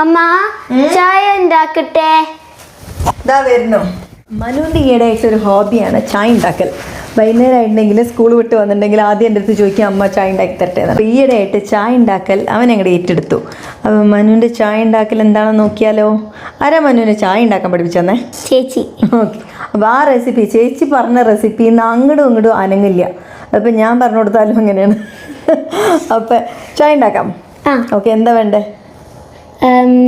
അമ്മ ചായ ഉണ്ടാക്കട്ടെ? ഇതാ വരുന്നു. മനുവിന്റെ ഈയിടെയായിട്ട് ഒരു ഹോബിയാണ് ചായ ഉണ്ടാക്കൽ. വൈകുന്നേരം ആയിട്ടുണ്ടെങ്കിൽ സ്കൂൾ വിട്ട് വന്നിട്ടുണ്ടെങ്കിൽ ആദ്യം എന്റെ അടുത്ത് ചോദിക്കും അമ്മ ചായ ഉണ്ടാക്കി തരട്ടെ? എന്ന്. അപ്പോൾ ഈയിടെയായിട്ട് ചായ ഉണ്ടാക്കൽ അവൻ അങ്ങോട്ട് ഏറ്റെടുത്തു. അപ്പോൾ മനുവിന്റെ ചായ ഉണ്ടാക്കൽ എന്താണെന്ന് നോക്കിയാലോ? ആരാ മനുവിനെ ചായ ഉണ്ടാക്കാൻ പഠിപ്പിച്ചെന്നേ? ചേച്ചി. ഓക്കെ. അപ്പോൾ ആ റെസിപ്പി ചേച്ചി പറഞ്ഞ റെസിപ്പി ഇന്ന് അങ്ങോട്ടും ഇങ്ങോട്ടും അനങ്ങില്ല. അപ്പം ഞാൻ പറഞ്ഞു കൊടുത്താലും അങ്ങനെയാണ്. അപ്പം ചായ ഉണ്ടാക്കാം. ഓക്കെ എന്താ വേണ്ടേ?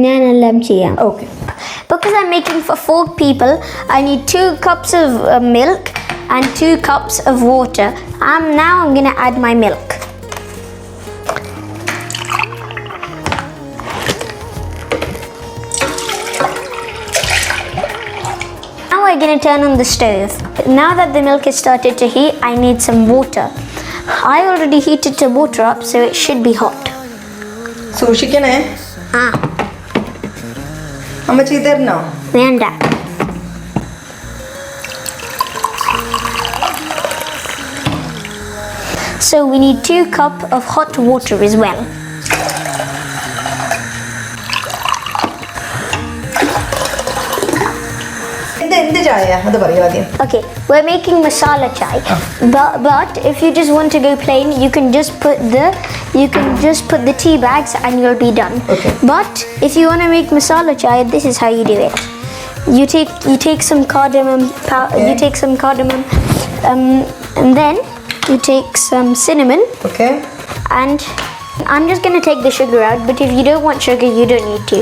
ഞാനെല്ലാം ചെയ്യാം okay Because I'm making for four people, I need two cups of uh, milk and two cups of water. Um, now I'm gonna add my milk. Now we're gonna turn on the stove. Now that the milk has started to heat, I need some water. I already heated the water up, so it should be hot. സൂക്ഷിക്കണേ Ah, അമ്മ ചെയ്ത് തരണോ വേണ്ട So we need two cup of hot water as well. എന്ത് ചായ അത് പറയൂ ആദ്യം Okay, we're making masala chai, but but if you just want to go plain, you can just put the you can just put the tea bags and you'll be done. Okay. But if you want to make masala chai, this is how you do it. You take you take some cardamom pow- you Okay. take some cardamom, um, and then you take some cinnamon okay and I'm just gonna take the sugar out. But if you don't want sugar, you don't need to.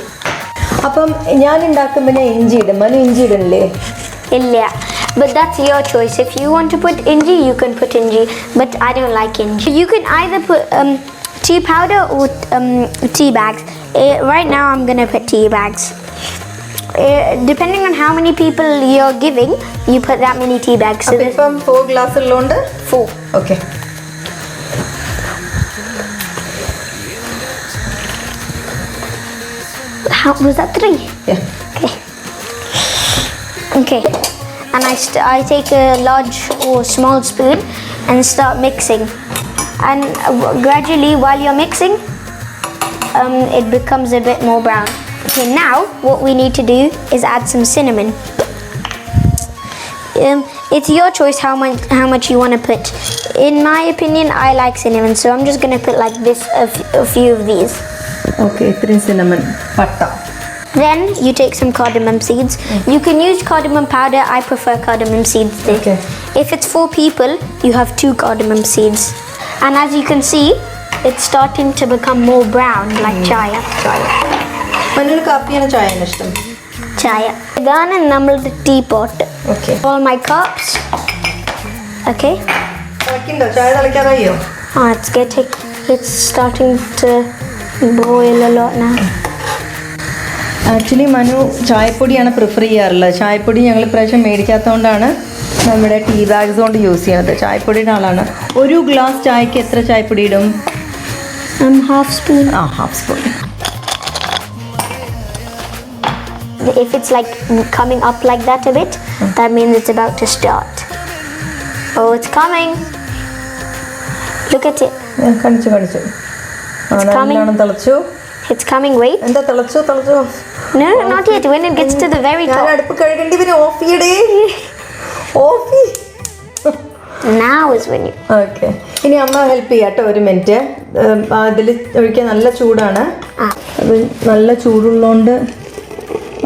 അപ്പം ഞാൻ ഉണ്ടാക്കുമ്പോൾ ഞാൻ ഇഞ്ചി ഇടും മനു ഇഞ്ചി ഇടണില്ലേ ഇല്ല But that's your choice. If you want to put inji, you can put inji. But I don't like inji. You can either put um, tea powder or um, tea bags. Eh, right now, I'm gonna put tea bags. Eh, depending on how many people you're giving, you put that many tea bags. So okay, from four glasses, four. Okay How was that three? Yeah. Okay. Okay. And I, st- I take a large or small spoon and start mixing. And uh, gradually, while you're mixing, um, it becomes a bit more brown. Okay, now what we need to do is add some cinnamon. Um, it's your choice how much how much you want to put. In my opinion, I like cinnamon, so I'm just gonna put like this a, f- a few of these. Okay ഇത്രയും cinnamon പട്ട Then you take some cardamom seeds. You can use cardamom powder. I prefer cardamom seeds. though. Okay. If it's four people, you have two cardamom seeds. And as you can see, it's starting to become more brown like chaya. ചായ മനുവിന് കാപ്പിയാണ് ചായയാണ് ഇഷ്ടം Chaya. ഇതാണ് നമ്മളുടെ tea pot okay All my cups. Okay. തിളക്കുണ്ടോ ചായ തിളയ്ക്കാറായോ Ah, it's getting, it's starting to lot actually Manu ചായപ്പൊടിയാണ് prefer ചെയ്യാറുള്ളത് ചായപ്പൊടി ഞങ്ങൾ ഇപ്രാവശ്യം മേടിക്കാത്തതുകൊണ്ടാണ് നമ്മുടെ ടീ ബാഗ്സ് കൊണ്ട് യൂസ് ചെയ്യുന്നത് ചായപ്പൊടിയുടെ ആളാണ് ഒരു ഗ്ലാസ് ചായക്ക് എത്ര ചായപ്പൊടി ഇടും ഹാഫ് സ്പൂൺ. ആ half spoon If it's like coming up like that a bit, that means it's about to start. Oh, it's coming. Look at it. കണിച്ചു കണിച്ചു ആ It's coming. It's coming. Wait. എന്താ തിളച്ചു തിളച്ചു No, not yet. When it gets to the very ഞാൻ top. അടുപ്പ് കഴുകേണ്ടി വരും ഓഫ് ചെയ്യടേ ഓഫ് ചെയ് Now is when you. Okay ഇനി അമ്മ ഹെൽപ്പ് ചെയ്യാട്ടോ ഒരു മിനിറ്റ് അതിൽ ഒഴിക്കാൻ നല്ല ചൂടാണ്. അത് നല്ല ചൂടുള്ളതുകൊണ്ട്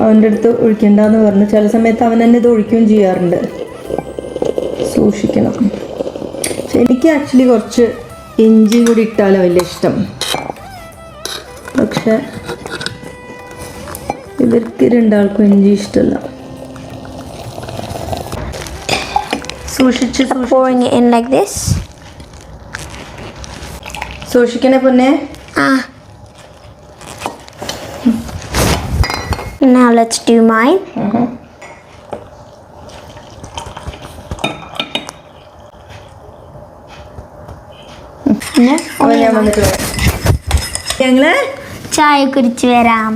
അവന്റെ അടുത്ത് ഒഴിക്കണ്ടെന്ന് പറഞ്ഞു ചില സമയത്ത് അവൻ തന്നെ ഇത് ഒഴിക്കുകയും ചെയ്യാറുണ്ട് സൂക്ഷിക്കണം പക്ഷെ എനിക്ക് ആക്ച്വലി കുറച്ച് ഇഞ്ചി കൂടി ഇട്ടാലോ വലിയ ഇഷ്ടം പക്ഷെ ഇവർക്ക് രണ്ടാൾക്കും ഇഞ്ചി ഇഷ്ടമല്ല സൂക്ഷിച്ച്. സൂക്ഷിക്കണേ പൊന്നെ. Now let's do mine. No, അവൻ ഞാൻ വന്നിട്ട് ഞങ്ങൾ ചായ കുടിച്ച് വരാം.